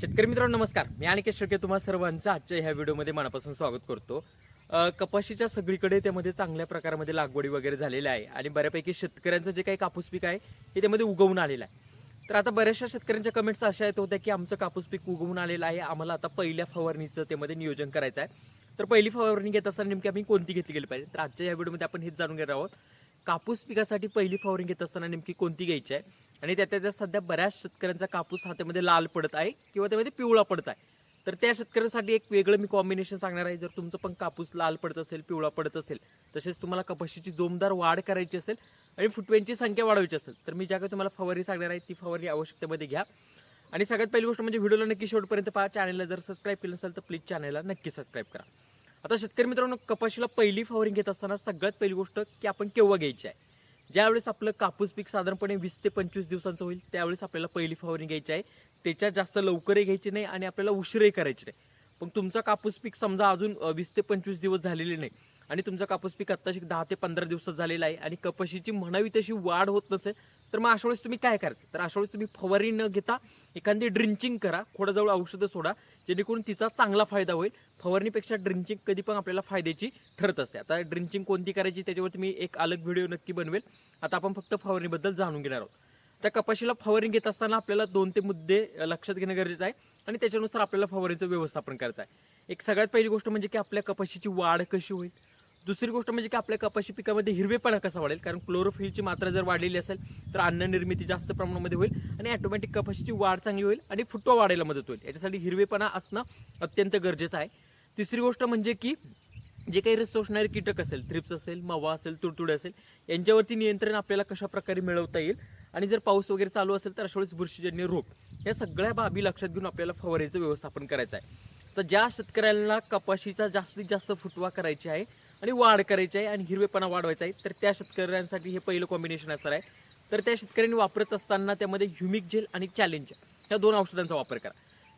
शेतकरी मित्रांनो नमस्कार. मी आणि शेळके तुम्हा सर्वांचं आजच्या ह्या व्हिडिओमध्ये मनापासून स्वागत करतो. कपाशीच्या सगळीकडे त्यामध्ये चांगल्या प्रकारामध्ये लागवडी वगैरे झालेल्या आहे आणि बऱ्यापैकी शेतकऱ्यांचं जे काही कापूस पीक आहे हे त्यामध्ये उगवून आलेलं आहे. तर आता बऱ्याचशा शेतकऱ्यांच्या कमेंट्स अशा येत होत्या की आमचं कापूस पीक उगवून आलेलं आहे आम्हाला आता पहिल्या फवारणीचं त्यामध्ये नियोजन करायचं आहे. तर पहिली फवारणी घेत असताना नेमकी आम्ही कोणती घेतली गेली पाहिजे? तर आजच्या या व्हिडिओमध्ये आपण हेच जाणून घेणार आहोत. कापूस पिकासाठी पहिली फवारणी घेत असताना नेमकी कोणती घ्यायची आहे? आणि त्यातल्या त्यात सध्या बऱ्याच शेतकऱ्यांचा कापूस हा त्यामध्ये लाल पडत आहे किंवा त्यामध्ये पिवळा पडत आहे. तर त्या शेतकऱ्यांसाठी एक वेगळं मी कॉम्बिनेशन सांगणार आहे. जर तुमचं पण कापूस लाल पडत असेल पिवळा पडत असेल तसेच तुम्हाला कपाशीची जोमदार वाढ करायची असेल आणि फुटव्यांची संख्या वाढवायची असेल तर मी ज्या काही तुम्हाला फवारणी सांगणार आहे ती फवारणी आवश्यकतेमध्ये घ्या. आणि सगळ्यात पहिली गोष्ट म्हणजे व्हिडिओला नक्की शेवटपर्यंत पहा. चॅनलला जर सबस्क्राईब केलं असेल तर प्लीज चॅनलला नक्की सबस्क्राईब करा. आता शेतकरी मित्रांनो कपाशीला पहिली फवारणी घेत असताना सगळ्यात पहिली गोष्ट की आपण केव्हा घ्यायची आहे? ज्यावेळेस आपलं कापूस पीक साधारणपणे वीस ते पंचवीस दिवसांचं होईल त्यावेळेस आपल्याला पहिली फवारणी घ्यायची आहे. त्याच्यात जास्त लवकरही घ्यायची नाही आणि आपल्याला उशीरही करायची नाही. पण तुमचा कापूस पीक समजा अजून वीस ते पंचवीस दिवस झालेले नाही आणि तुमचा कापूस पीक आत्ताशी दहा ते पंधरा दिवसात झालेला आहे आणि कपाशीची म्हणावी तशी वाढ होत नसेल तर मग अशा वेळेस तुम्ही काय करायचं? तर अशा वेळेस तुम्ही फवारणी न घेता एखादी ड्रिंचिंग करा खोडाजवळ औषधं सोडा. जेणेकरून तिचा चांगला फायदा होईल. फवारणीपेक्षा ड्रिंचिंग कधी पण आपल्याला फायद्याची ठरत असते. आता ड्रिंचिंग कोणती करायची त्याच्यावरती मी एक अलग व्हिडिओ नक्की बनवेल. आता आपण फक्त फवारणीबद्दल जाणून घेणार आहोत. त्या कपाशीला फवारणी घेत असताना आपल्याला दोन ते मुद्दे लक्षात घेणं गरजेचं आहे आणि त्याच्यानुसार आपल्याला फवारणीचं व्यवस्थापन करायचं आहे. एक सगळ्यात पहिली गोष्ट म्हणजे की आपल्या कपाशीची वाढ कशी होईल? दुसरी गोष्ट म्हणजे की आपल्या कपाशी पिकामध्ये हिरवेपणा कसा वाढेल? कारण क्लोरोफिलची मात्रा जर वाढलेली असेल तर अन्न निर्मिती जास्त प्रमाणामध्ये होईल आणि ऑटोमॅटिक कपाशीची वाढ चांगली होईल आणि फुटवा वाढायला मदत होईल. याच्यासाठी हिरवेपणा असणं अत्यंत गरजेचं आहे. तिसरी गोष्ट म्हणजे की जे काही रस शोषणारे कीटक असेल थ्रिप्स असेल मवा असेल तुडतुडे असेल यांच्यावरती नियंत्रण आपल्याला कशा प्रकारे मिळवता येईल? आणि जर पाऊस वगैरे चालू असेल तर अशा वेळेस बुरशीजन्य रोग या सगळ्या बाबी लक्षात घेऊन आपल्याला फवारणीचं व्यवस्थापन करायचं आहे. तर ज्या शेतकऱ्यांना कपाशीचा जास्तीत जास्त फुटवा करायची आहे आणि वाढ करायची आहे आणि हिरवेपणा वाढवायचा आहे. तर त्या शेतकऱ्यांसाठी हे पहिलं कॉम्बिनेशन असणार आहे. तर त्या शेतकऱ्यांनी वापरत असताना त्यामध्ये ह्युमिक जेल आणि चॅलेंजर ह्या दोन औषधांचा वापर करा.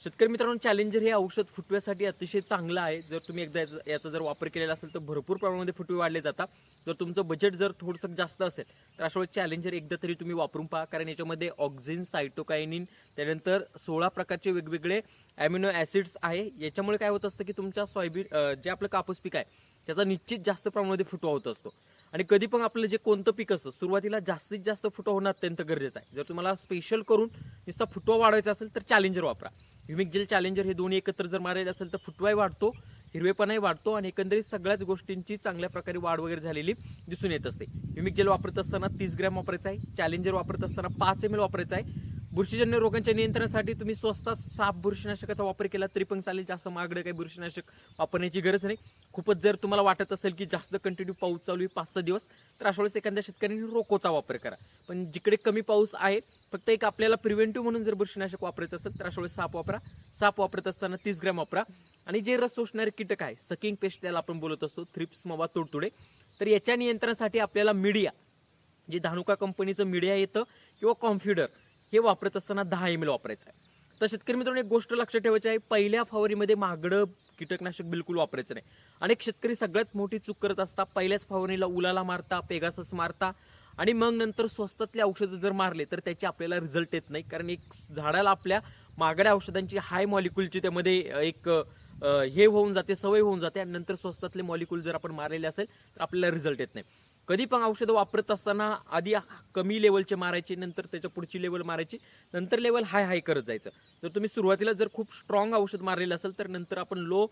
शेतकरी मित्रांनो चॅलेंजर हे औषध फुटव्यासाठी अतिशय चांगलं आहे. जर तुम्ही एकदा याचा- जर वापर केलेला असेल तर भरपूर प्रमाणामध्ये फुटवे वाढले जातात. जर तुमचं बजेट जर थोडंसं जास्त असेल तर अशा वेळेस चॅलेंजर एकदा तरी तुम्ही वापरून पहा. कारण याच्यामध्ये ऑक्झिन सायटोकायनिन त्यानंतर सोळा प्रकारचे वेगवेगळे ॲमिनो ॲसिड्स आहे. याच्यामुळे काय होत असतं की तुमच्या सॉयबीन जे आपलं कापूस पीक आहे त्याचा निश्चित जास्त प्रमाणामध्ये फुटवा होत असतो. आणि कधी पण आपलं जे कोणतं पीक असतं सुरुवातीला जास्तीत जास्त फुटवा होणं अत्यंत गरजेचं आहे. जर तुम्हाला स्पेशल करून नुसता फुटवा वाढवायचा असेल तर चॅलेंजर वापरा. युमिक जेल चॅलेंजर हे दोन्ही एकत्र जर मारायचं असेल तर फुटवाही वाढतो हिरवेपणाही वाढतो आणि एकंदरीत सगळ्याच गोष्टींची चांगल्या प्रकारे वाढ वगैरे झालेली दिसून येत असते. युमिक जेल वापरत असताना तीस ग्रॅम वापरायचा आहे चॅलेंजर वापरत असताना पाच एम एल वापरायचा आहे बुरशीजन्य रोगांच्या नियंत्रणासाठी तुम्ही स्वस्तात साप बुरशीनाशकाचा वापर केला तरी पण चालेल. जास्त महागडं काही बुरशीनाशक वापरण्याची गरज नाही. खूपच जर तुम्हाला वाटत असेल की जास्त कंटिन्यू पाऊस चालू आहे पाच सहा दिवस तर अशा वेळेस एखाद्या शेतकऱ्यांनी रोकोचा वापर करा. पण जिकडे कमी पाऊस आहे फक्त एक आपल्याला प्रिव्हेंटिव्ह म्हणून जर बुरशीनाशक वापरायचं असेल तर अशा वेळेस साप वापरा. साप वापरत असताना तीस ग्रॅम वापरा. आणि जे रस शोषणारे कीटक आहे सकिंग पेस्ट त्याला आपण बोलत असतो थ्रिप्स मवा तुडतुडे. तर याच्या नियंत्रणासाठी आपल्याला मीडिया जे धानुका कंपनीचं मीडिया येतं किंवा कॉम्फ्युडर हे वापरत असताना दहा एम एल वापरायचं आहे. तर शेतकरी मित्रांनो एक गोष्ट लक्षात ठेवायची आहे पहिल्या फवारीमध्ये महागडं कीटकनाशक बिलकुल वापरायचं नाही. अनेक शेतकरी सगळ्यात मोठी चूक करत असतात पहिल्याच फवारणीला उलाला मारता पेगासस मारता आणि मग नंतर स्वस्तातले औषधं जर मारले तर त्याचे आपल्याला रिझल्ट येत नाही. कारण एक झाडाला आपल्या मागड्या औषधांची हाय मॉलिक्युलची त्यामध्ये एक हे होऊन जाते सवय होऊन जाते आणि नंतर स्वस्तातले मॉलिक्यूल जर आपण मारलेले असेल तर आपल्याला रिझल्ट येत नाही. कधी पण औषधं वापरत असताना आधी कमी लेवलचे मारायचे नंतर त्याच्या पुढची लेवल मारायची नंतर लेवल हाय हाय करत जायचं. जर तुम्ही सुरुवातीला जर खूप स्ट्रॉंग औषध मारलेलं असेल तर नंतर आपण लो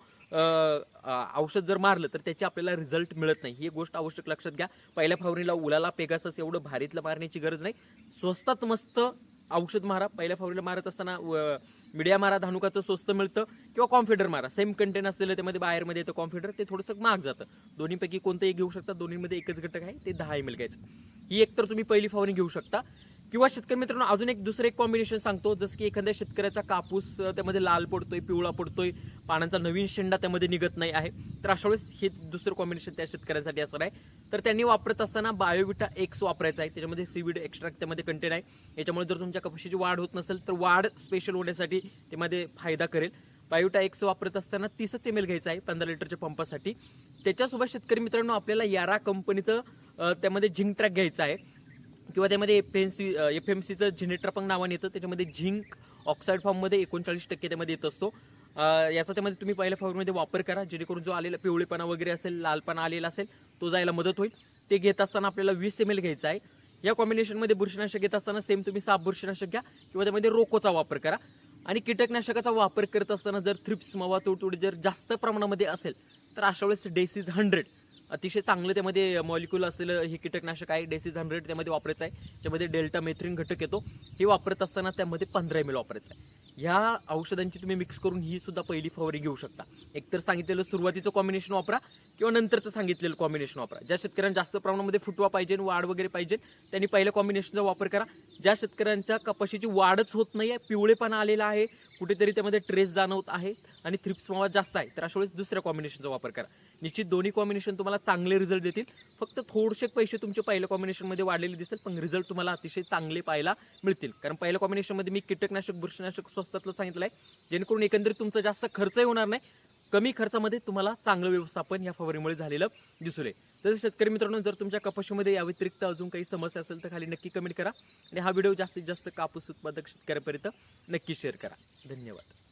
औषध जर मारलं तर त्याचे आपल्याला रिझल्ट मिळत नाही. ही एक गोष्ट आवश्यक लक्षात घ्या. पहिल्या फावरीला उलाला पेगासस एवढं भारीतलं मारण्याची गरज नाही. स्वस्तात मस्त औषध मारा. पहिल्या फावरीला मारत असताना मीडिया मारा धानुकाचं स्वस्त मिळतं किंवा कॉम्प्युटर मारा. सेम कंटेन असलेलं त्यामध्ये बाहेरमध्ये येतं कॉम्प्युटर ते थोडंसं महाग जातं. दोन्हीपैकी कोणतंही घेऊ शकता दोन्हीमध्ये एकच घटक आहे ते दहा एम एल घ्यायचं. ही एक तर तुम्ही पहिली फवारणी घेऊ शकता. किंवा शेतकरी मित्रांनो अजून एक दुसरं एक कॉम्बिनेशन सांगतो जसं की एखाद्या शेतकऱ्याचा कापूस त्यामध्ये लाल पडतोय पिवळा पडतोय पानांचा नवीन शेंडा त्यामध्ये निघत नाही आहे. तर अशा वेळेस हे दुसरं कॉम्बिनेशन त्या शेतकऱ्यांसाठी असणार आहे. तर त्यांनी वापरत असताना बायोविटा एक्स वापरायचा आहे. त्याच्यामध्ये सीविड एक्स्ट्रॅक्ट त्यामध्ये कंटेन आहे. याच्यामुळे जर तुमच्या कपाशीची वाढ होत नसेल तर वाढ स्पेशल होण्यासाठी त्यामध्ये फायदा करेल. बायोटा एक्स वापरत असताना तीसच एम एल घ्यायचा आहे पंधरा लिटरच्या पंपासाठी. त्याच्यासोबत शेतकरी मित्रांनो आपल्याला यारा कंपनीचं त्यामध्ये झिंक ट्रॅक घ्यायचं आहे. किंवा त्यामध्ये F M C F M सीचं जेनेट्रापंग नावाने येतं. त्याच्यामध्ये झिंक ऑक्साईड फॉर्ममध्ये एकोणचाळीस टक्के त्यामध्ये येत असतो. याचा त्यामध्ये तुम्ही पहिल्या फॉर्ममध्ये वापर करा. जेणेकरून जो आलेला पिवळेपणा वगैरे असेल लालपणा आलेला असेल तो जायला मदत होईल. ते घेत असताना आपल्याला वीस एम एल घ्यायचा आहे. या कॉम्बिनेशनमध्ये बुरशीनाशक घेत असताना सेम तुम्ही साप बुरशीनाशक घ्या किंवा त्यामध्ये रोकोचा वापर करा. आणि कीटकनाशकाचा वापर करत असताना जर थ्रिप्स मवा तुडतुडी जर जास्त प्रमाणामध्ये असेल तर अशा वेळेस डेसीज हंड्रेड अतिशय चांगलं त्यामध्ये मॉलिक्युल असलेलं हे कीटकनाशक आहे डेसिस हंड्रेड त्यामध्ये वापरायचं आहे. त्यामध्ये डेल्टा मेथ्रिन घटक येतो. हे वापरत असताना त्यामध्ये पंधरा एम एल वापरायचं आहे. ह्या औषधांची तुम्ही मिक्स करून ही सुद्धा पहिली फवारी घेऊ शकता. एकतर सांगितलेलं सुरुवातीचं कॉम्बिनेशन वापरा किंवा नंतरचं सांगितलेलं कॉम्बिनेशन वापरा. ज्या शेतकऱ्यांना जास्त प्रमाणामध्ये फुटवा पाहिजे वाढ वगैरे पाहिजे त्यांनी पहिल्या कॉम्बिनेशनचा वापर करा. ज्या शेतकऱ्यांच्या कपाशीची वाढच होत नाही आहे पिवळेपणा आलेला आहे कुठेतरी त्यामध्ये ट्रेस जाणवत आहे आणि थ्रिप्स मावा जास्त आहे. तर अशा वेळेस दुसऱ्या कॉम्बिनेशनचा वापर करा. निश्चित दोन्ही कॉम्बिनेशन तुम्हाला चांगले रिझल्ट देतील. फक्त थोडेसे पैसे तुमचे पहिल्या कॉम्बिनेशनमध्ये वाढलेले दिसेल पण रिझल्ट तुम्हाला अतिशय चांगले पाहायला मिळतील. कारण पहिल्या कॉम्बिनेशनमध्ये मी कीटकनाशक बुरशीनाशक स्वस्तातलं सांगितलं आहे जेणेकरून एकंदरीत तुमचा जास्त खर्चही होणार नाही कमी खर्चामध्ये तुम्हाला चांगलं व्यवस्थापन या फवारीमुळे झालेलं दिसून येईल. तसेच शेतकरी मित्रांनो जर तुमच्या कपाशीमध्ये या व्यतिरिक्त अजून काही समस्या असेल तर खाली नक्की कमेंट करा आणि हा व्हिडिओ जास्तीत जास्त कापूस उत्पादक शेतकऱ्यापर्यंत नक्की शेअर करा. धन्यवाद.